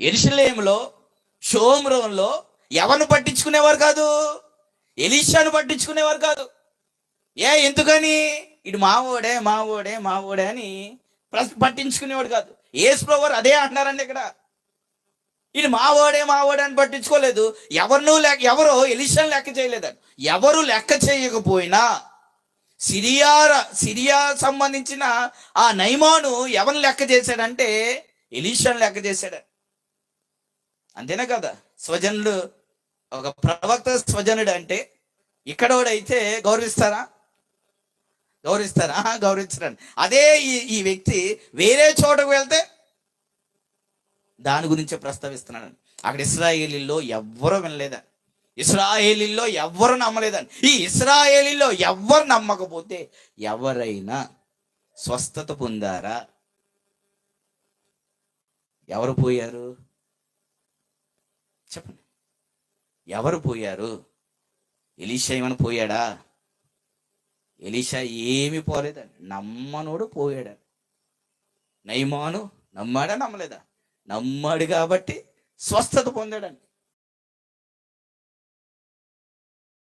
ఎరుషలేములో షోమ్రోన్లో ఎవరిని పట్టించుకునేవారు కాదు? ఎలీషాను పట్టించుకునేవారు కాదు. ఏ ఎందుకని? ఇటు మావోడే మావోడే మావోడే అని పట్టించుకునేవాడు కాదు. ఏసుప్రవర్ అదే అంటున్నారండి ఇక్కడ. ఇది మావోడే మావోడే అని పట్టించుకోలేదు. ఎవరినూ లెక్క ఎవరో ఎలిషన్ లెక్క చేయలేదు ఎవరు లెక్క చేయకపోయినా సిరియా సిరియా సంబంధించిన ఆ నైమాను ఎవరిని లెక్క చేశాడంటే ఎలీషన్ లెక్క చేశాడు అంతేనా కదా? స్వజనుడు ఒక ప్రవక్త స్వజనుడు అంటే ఇక్కడోడైతే గౌరవిస్తారా? గౌరవిస్తారా? ఆహా, గౌరవించరండి. అదే ఈ ఈ వ్యక్తి వేరే చోటకు వెళ్తే దాని గురించే ప్రస్తావిస్తున్నాడు అక్కడ ఇస్రాయేలీల్లో ఎవ్వరూ వినలేదా ఇస్రాయేలీల్లో ఎవ్వరు నమ్మలేదని ఈ ఇస్రాయేలీలో ఎవ్వరు నమ్మకపోతే ఎవరైనా స్వస్థత పొందారా? ఎవరు పోయారు? చెప్పండి. ఎవరు పోయారు? ఎలీషా ఏమైనా పోయాడా? ఎలీషా ఏమి పోలేదండి నమ్మనోడు పోయాడు? నయమాను నమ్మాడా? నమ్మలేదా? నమ్మాడు కాబట్టి స్వస్థత పొందాడండి.